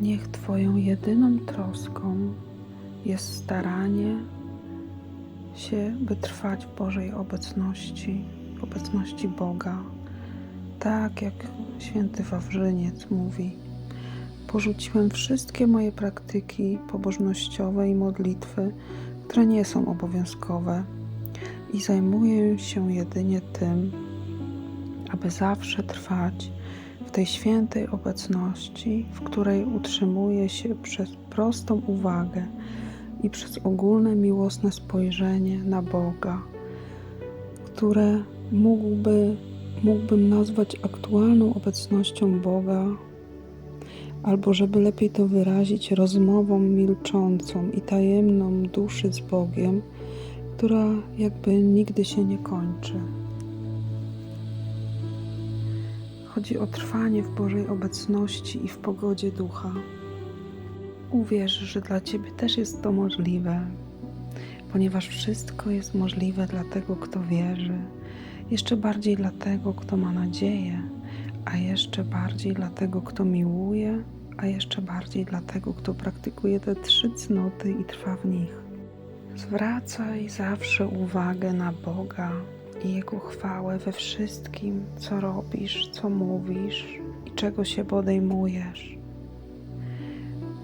Niech Twoją jedyną troską jest staranie się, by trwać w Bożej obecności, w obecności Boga. Tak jak święty Wawrzyniec mówi, porzuciłem wszystkie moje praktyki pobożnościowe i modlitwy, które nie są obowiązkowe i zajmuję się jedynie tym, aby zawsze trwać tej świętej obecności, w której utrzymuję się przez prostą uwagę i przez ogólne miłosne spojrzenie na Boga, które mógłby, mógłbym nazwać aktualną obecnością Boga, albo żeby lepiej to wyrazić, rozmową milczącą i tajemną duszy z Bogiem, która jakby nigdy się nie kończy. Chodzi o trwanie w Bożej obecności i w pogodzie ducha. Uwierz, że dla Ciebie też jest to możliwe, ponieważ wszystko jest możliwe dla tego, kto wierzy, jeszcze bardziej dla tego, kto ma nadzieję, a jeszcze bardziej dla tego, kto miłuje, a jeszcze bardziej dla tego, kto praktykuje te trzy cnoty i trwa w nich. Zwracaj zawsze uwagę na Boga i Jego chwałę we wszystkim, co robisz, co mówisz i czego się podejmujesz.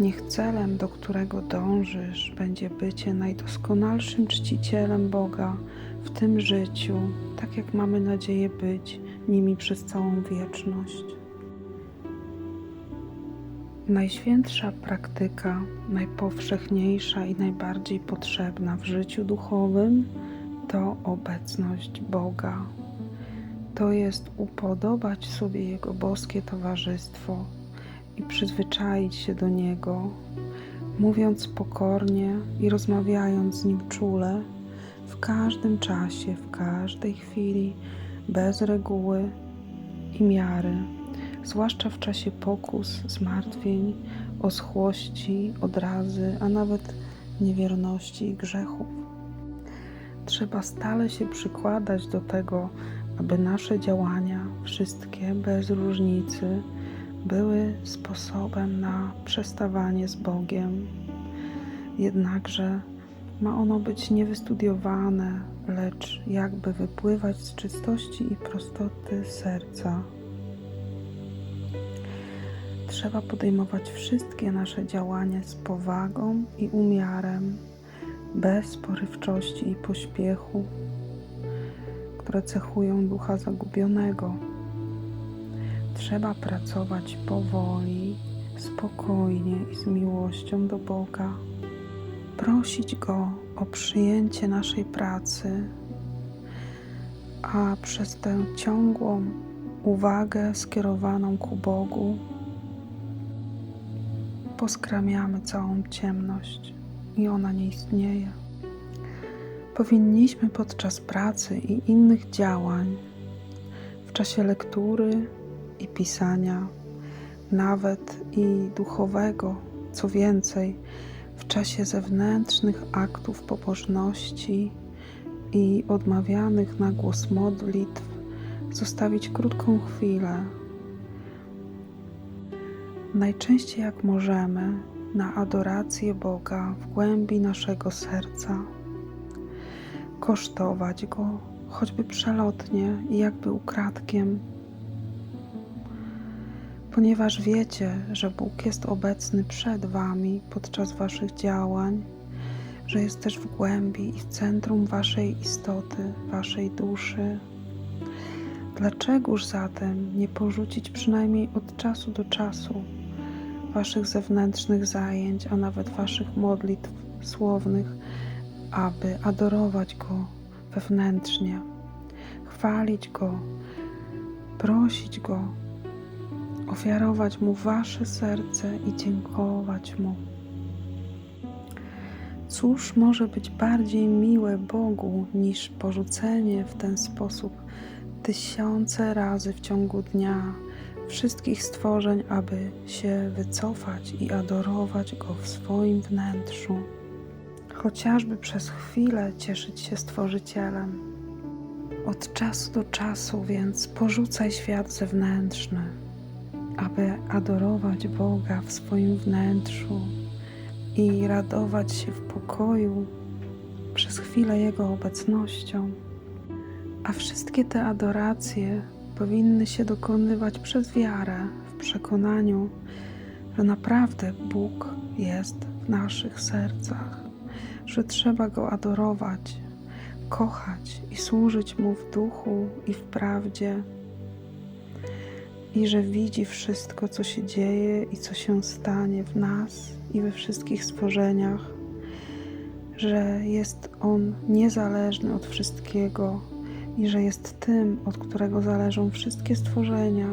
Niech celem, do którego dążysz, będzie bycie najdoskonalszym czcicielem Boga w tym życiu, tak jak mamy nadzieję być nimi przez całą wieczność. Najświętsza praktyka, najpowszechniejsza i najbardziej potrzebna w życiu duchowym to obecność Boga. To jest upodobać sobie Jego boskie towarzystwo i przyzwyczaić się do Niego, mówiąc pokornie i rozmawiając z Nim czule, w każdym czasie, w każdej chwili, bez reguły i miary, zwłaszcza w czasie pokus, zmartwień, oschłości, odrazy, a nawet niewierności i grzechów. Trzeba stale się przykładać do tego, aby nasze działania, wszystkie bez różnicy, były sposobem na przestawanie z Bogiem. Jednakże ma ono być niewystudiowane, lecz jakby wypływać z czystości i prostoty serca. Trzeba podejmować wszystkie nasze działania z powagą i umiarem, bez porywczości i pośpiechu, które cechują ducha zagubionego. Trzeba pracować powoli, spokojnie i z miłością do Boga. Prosić Go o przyjęcie naszej pracy, a przez tę ciągłą uwagę skierowaną ku Bogu poskramiamy całą ciemność i ona nie istnieje. Powinniśmy podczas pracy i innych działań, w czasie lektury i pisania, nawet i duchowego, co więcej, w czasie zewnętrznych aktów pobożności i odmawianych na głos modlitw, zostawić krótką chwilę. Najczęściej jak możemy na adorację Boga w głębi naszego serca, kosztować Go choćby przelotnie i jakby ukradkiem, ponieważ wiecie, że Bóg jest obecny przed Wami podczas Waszych działań, że jest też w głębi i w centrum Waszej istoty, Waszej duszy. Dlaczegoż zatem nie porzucić przynajmniej od czasu do czasu Waszych zewnętrznych zajęć, a nawet Waszych modlitw słownych, aby adorować Go wewnętrznie, chwalić Go, prosić Go, ofiarować Mu Wasze serce i dziękować Mu. Cóż może być bardziej miłe Bogu niż porzucenie w ten sposób tysiące razy w ciągu dnia wszystkich stworzeń, aby się wycofać i adorować Go w swoim wnętrzu, chociażby przez chwilę cieszyć się Stworzycielem. Od czasu do czasu więc porzucaj świat zewnętrzny, aby adorować Boga w swoim wnętrzu i radować się w pokoju przez chwilę Jego obecnością. A wszystkie te adoracje powinny się dokonywać przez wiarę, w przekonaniu, że naprawdę Bóg jest w naszych sercach, że trzeba Go adorować, kochać i służyć Mu w duchu i w prawdzie, i że widzi wszystko, co się dzieje i co się stanie w nas i we wszystkich stworzeniach, że jest On niezależny od wszystkiego i że jest tym, od którego zależą wszystkie stworzenia,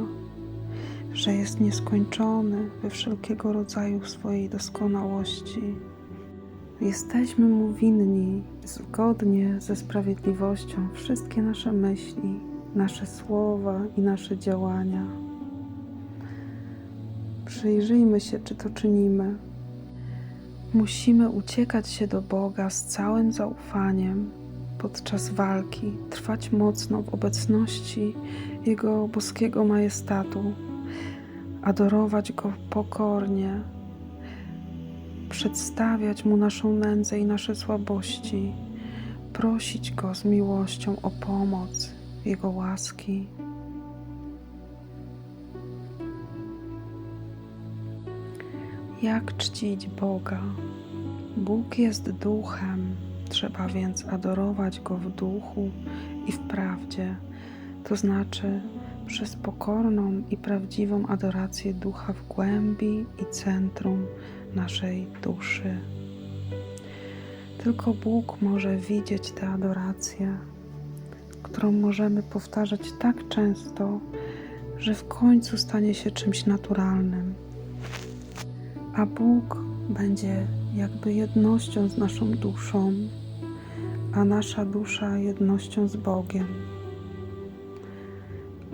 że jest nieskończony we wszelkiego rodzaju swojej doskonałości. Jesteśmy Mu winni zgodnie ze sprawiedliwością wszystkie nasze myśli, nasze słowa i nasze działania. Przyjrzyjmy się, czy to czynimy. Musimy uciekać się do Boga z całym zaufaniem podczas walki, trwać mocno w obecności Jego boskiego majestatu, adorować Go pokornie, przedstawiać Mu naszą nędzę i nasze słabości, prosić Go z miłością o pomoc, Jego łaski. Jak czcić Boga? Bóg jest duchem, trzeba więc adorować Go w duchu i w prawdzie, to znaczy przez pokorną i prawdziwą adorację ducha w głębi i centrum naszej duszy. Tylko Bóg może widzieć tę adorację, którą możemy powtarzać tak często, że w końcu stanie się czymś naturalnym a Bóg będzie jakby jednością z naszą duszą, a nasza dusza jednością z Bogiem.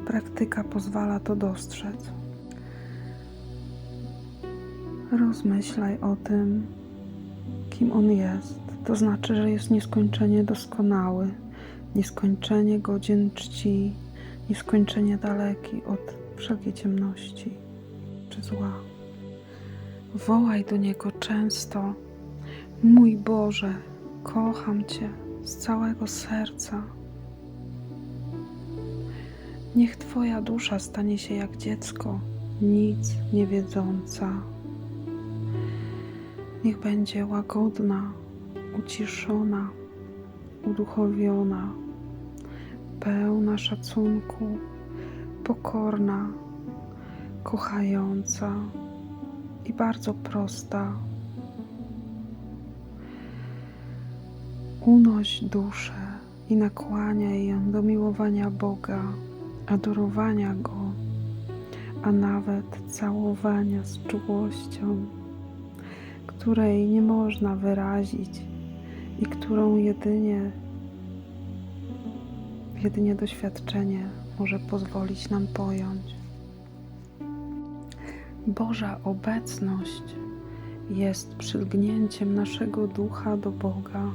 Praktyka pozwala to dostrzec. Rozmyślaj o tym, kim On jest. To znaczy, że jest nieskończenie doskonały, nieskończenie godzien czci, nieskończenie daleki od wszelkiej ciemności czy zła. Wołaj do Niego często: Mój Boże, kocham Cię z całego serca. Niech Twoja dusza stanie się jak dziecko, nic nie wiedząca. Niech będzie łagodna, uciszona, uduchowiona, pełna szacunku, pokorna, kochająca i bardzo prosta. Unoś duszę i nakłaniaj ją do miłowania Boga, adorowania Go, a nawet całowania z czułością, której nie można wyrazić i którą jedynie, jedynie doświadczenie może pozwolić nam pojąć. Boża obecność jest przylgnięciem naszego ducha do Boga.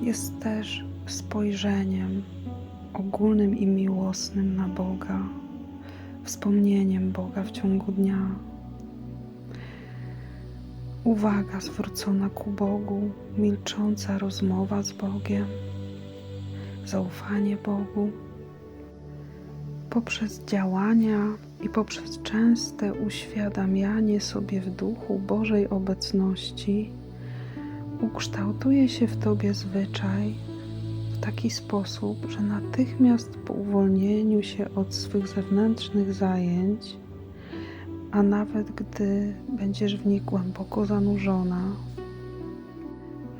Jest też spojrzeniem ogólnym i miłosnym na Boga, wspomnieniem Boga w ciągu dnia. Uwaga zwrócona ku Bogu, milcząca rozmowa z Bogiem, zaufanie Bogu poprzez działania i poprzez częste uświadamianie sobie w duchu Bożej obecności ukształtuje się w Tobie zwyczaj w taki sposób, że natychmiast po uwolnieniu się od swych zewnętrznych zajęć, a nawet gdy będziesz w nich głęboko zanurzona,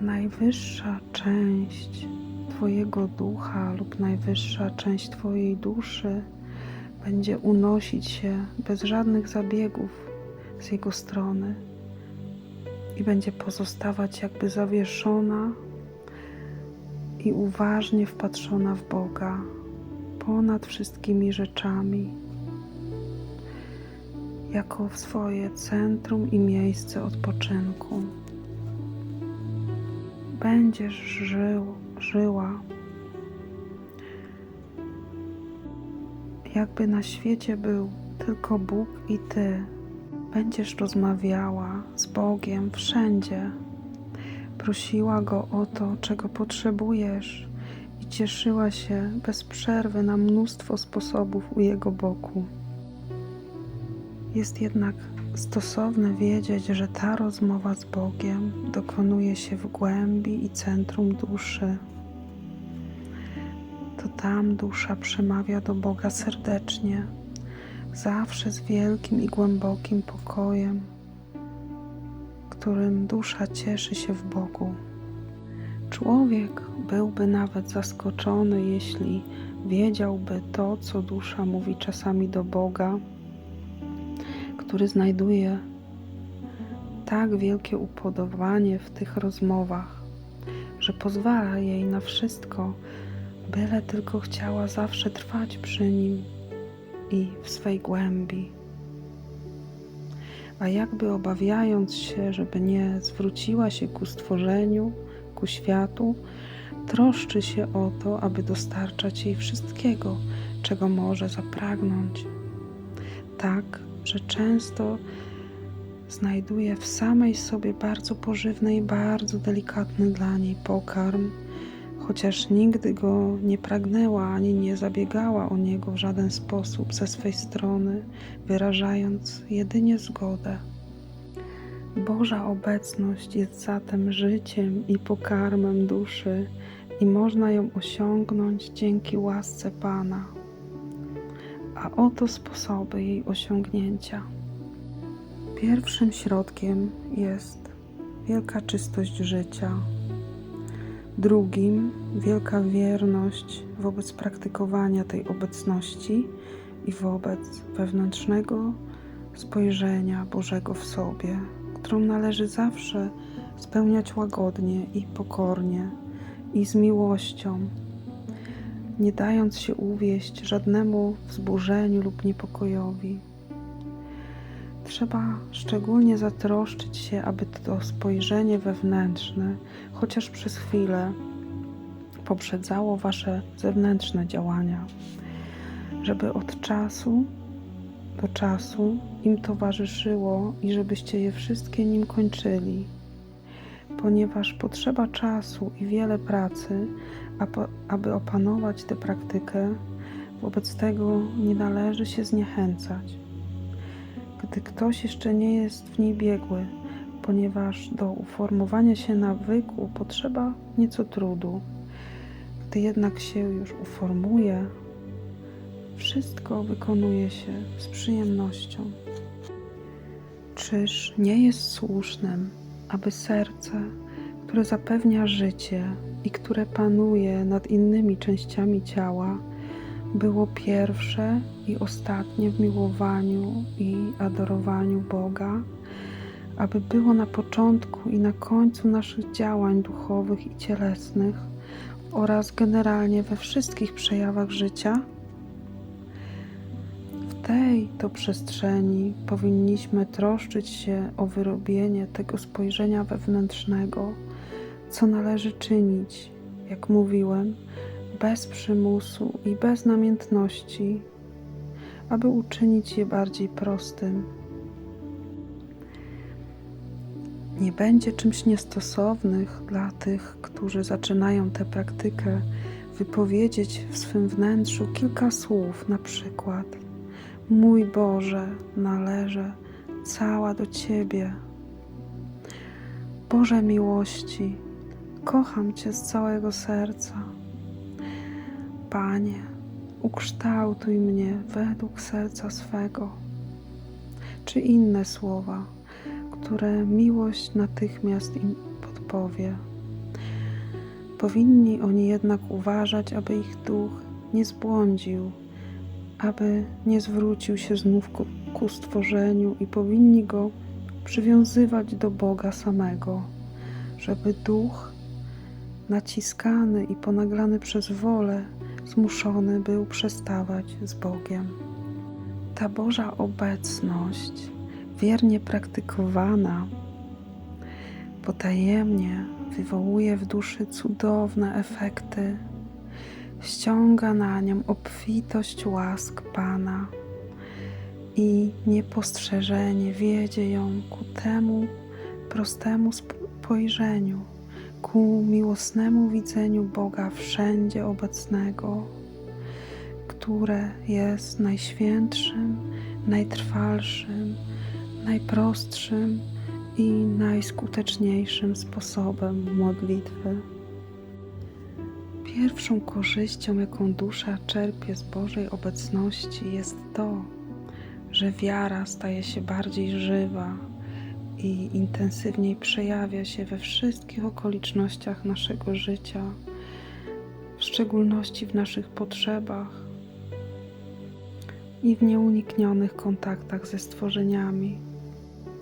najwyższa część Twojego ducha lub najwyższa część Twojej duszy będzie unosić się bez żadnych zabiegów z jego strony i będzie pozostawać jakby zawieszona i uważnie wpatrzona w Boga ponad wszystkimi rzeczami, jako w swoje centrum i miejsce odpoczynku. Będziesz żył, żyła jakby na świecie był Tylko Bóg i Ty będziesz rozmawiała z Bogiem wszędzie. Prosiła Go o to, czego potrzebujesz i cieszyła się bez przerwy na mnóstwo sposobów u Jego boku. Jest jednak stosowne wiedzieć, że ta rozmowa z Bogiem dokonuje się w głębi i centrum duszy. To tam dusza przemawia do Boga serdecznie, zawsze z wielkim i głębokim pokojem, którym dusza cieszy się w Bogu. Człowiek byłby nawet zaskoczony, jeśli wiedziałby to, co dusza mówi czasami do Boga, który znajduje tak wielkie upodobanie w tych rozmowach, że pozwala jej na wszystko, byle tylko chciała zawsze trwać przy nim i w swej głębi. A jakby obawiając się, żeby nie zwróciła się ku stworzeniu, ku światu, troszczy się o to, aby dostarczać jej wszystkiego, czego może zapragnąć. Tak, że często znajduje w samej sobie bardzo pożywny i bardzo delikatny dla niej pokarm, chociaż nigdy go nie pragnęła ani nie zabiegała o niego w żaden sposób ze swej strony, wyrażając jedynie zgodę. Boża obecność jest zatem życiem i pokarmem duszy, i można ją osiągnąć dzięki łasce Pana. A oto sposoby jej osiągnięcia. Pierwszym środkiem jest wielka czystość życia. Drugim wielka wierność wobec praktykowania tej obecności i wobec wewnętrznego spojrzenia Bożego w sobie, którą należy zawsze spełniać łagodnie i pokornie i z miłością, nie dając się uwieść żadnemu wzburzeniu lub niepokojowi. Trzeba szczególnie zatroszczyć się, aby to spojrzenie wewnętrzne, chociaż przez chwilę, poprzedzało Wasze zewnętrzne działania, żeby od czasu do czasu im towarzyszyło i żebyście je wszystkie nim kończyli, ponieważ potrzeba czasu i wiele pracy, aby opanować tę praktykę, wobec tego nie należy się zniechęcać gdy ktoś jeszcze nie jest w niej biegły, ponieważ do uformowania się nawyku potrzeba nieco trudu. Gdy jednak się już uformuje, wszystko wykonuje się z przyjemnością. Czyż nie jest słusznym, aby serce, które zapewnia życie i które panuje nad innymi częściami ciała, było pierwsze i ostatnie w miłowaniu i adorowaniu Boga, aby było na początku i na końcu naszych działań duchowych i cielesnych oraz generalnie we wszystkich przejawach życia? W tej to przestrzeni powinniśmy troszczyć się o wyrobienie tego spojrzenia wewnętrznego, co należy czynić, jak mówiłem, bez przymusu i bez namiętności, aby uczynić je bardziej prostym. Nie będzie czymś niestosownych dla tych, którzy zaczynają tę praktykę, wypowiedzieć w swym wnętrzu kilka słów, na przykład: Mój Boże, należę cała do Ciebie. Boże miłości, kocham Cię z całego serca. Panie, ukształtuj mnie według serca swego, czy inne słowa, które miłość natychmiast im podpowie. Powinni oni jednak uważać, aby ich duch nie zbłądził, aby nie zwrócił się znów ku, ku stworzeniu i powinni go przywiązywać do Boga samego, żeby duch naciskany i ponaglany przez wolę zmuszony był przestawać z Bogiem. Ta Boża obecność, wiernie praktykowana, potajemnie wywołuje w duszy cudowne efekty, ściąga na nią obfitość łask Pana i niepostrzeżenie wiedzie ją ku temu prostemu spojrzeniu, ku miłosnemu widzeniu Boga wszędzie obecnego, które jest najświętszym, najtrwalszym, najprostszym i najskuteczniejszym sposobem modlitwy. Pierwszą korzyścią, jaką dusza czerpie z Bożej obecności, jest to, że wiara staje się bardziej żywa i intensywniej przejawia się we wszystkich okolicznościach naszego życia, w szczególności w naszych potrzebach i w nieuniknionych kontaktach ze stworzeniami.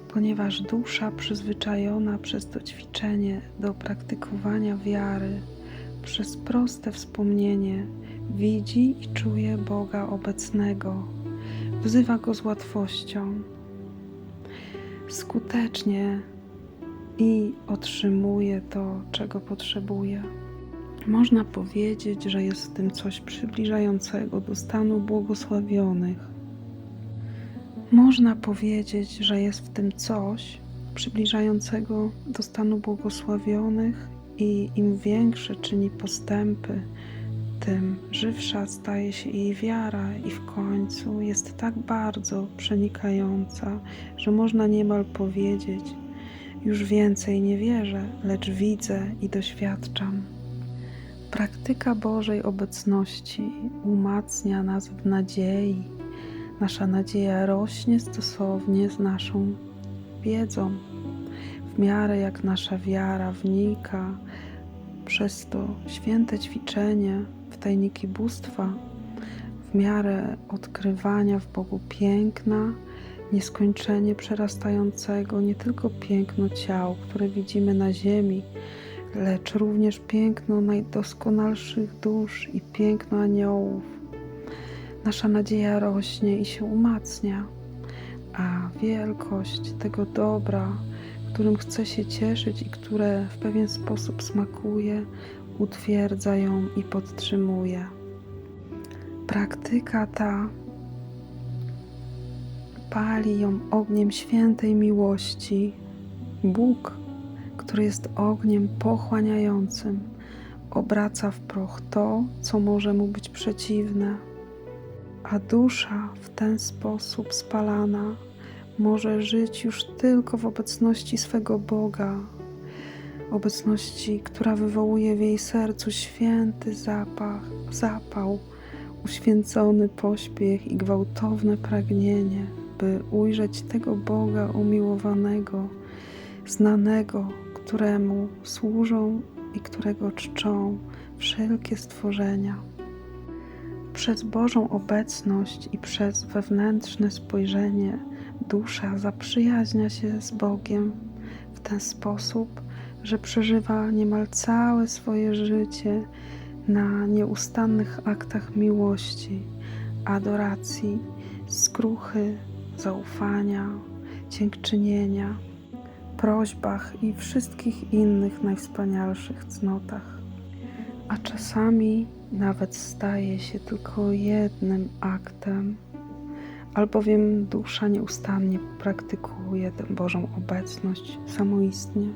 Ponieważ dusza przyzwyczajona przez to ćwiczenie do praktykowania wiary, przez proste wspomnienie widzi i czuje Boga obecnego, wzywa Go z łatwością, skutecznie i otrzymuje to, czego potrzebuje. Można powiedzieć, że jest w tym coś przybliżającego do stanu błogosławionych. Można powiedzieć, że jest w tym coś przybliżającego do stanu błogosławionych i im większe czyni postępy, tym żywsza staje się jej wiara i w końcu jest tak bardzo przenikająca, że można niemal powiedzieć: Już więcej nie wierzę, lecz widzę i doświadczam. Praktyka Bożej obecności umacnia nas w nadziei. Nasza nadzieja rośnie stosownie z naszą wiedzą. W miarę jak nasza wiara wnika przez to święte ćwiczenie w tajniki bóstwa, w miarę odkrywania w Bogu piękna, nieskończenie przerastającego nie tylko piękno ciał, które widzimy na ziemi, lecz również piękno najdoskonalszych dusz i piękno aniołów. Nasza nadzieja rośnie i się umacnia, a wielkość tego dobra, którym chce się cieszyć i które w pewien sposób smakuje, utwierdza ją i podtrzymuje. Praktyka ta pali ją ogniem świętej miłości. Bóg, który jest ogniem pochłaniającym, obraca w proch to, co może mu być przeciwne, a dusza w ten sposób spalana może żyć już tylko w obecności swego Boga, obecności, która wywołuje w jej sercu święty zapach, zapał, uświęcony pośpiech i gwałtowne pragnienie, by ujrzeć tego Boga umiłowanego, znanego, któremu służą i którego czczą wszelkie stworzenia. Przez Bożą obecność i przez wewnętrzne spojrzenie dusza zaprzyjaźnia się z Bogiem w ten sposób, że przeżywa niemal całe swoje życie na nieustannych aktach miłości, adoracji, skruchy, zaufania, dziękczynienia, prośbach i wszystkich innych najwspanialszych cnotach. A czasami nawet staje się tylko jednym aktem, albowiem dusza nieustannie praktykuje tę Bożą obecność samoistnie.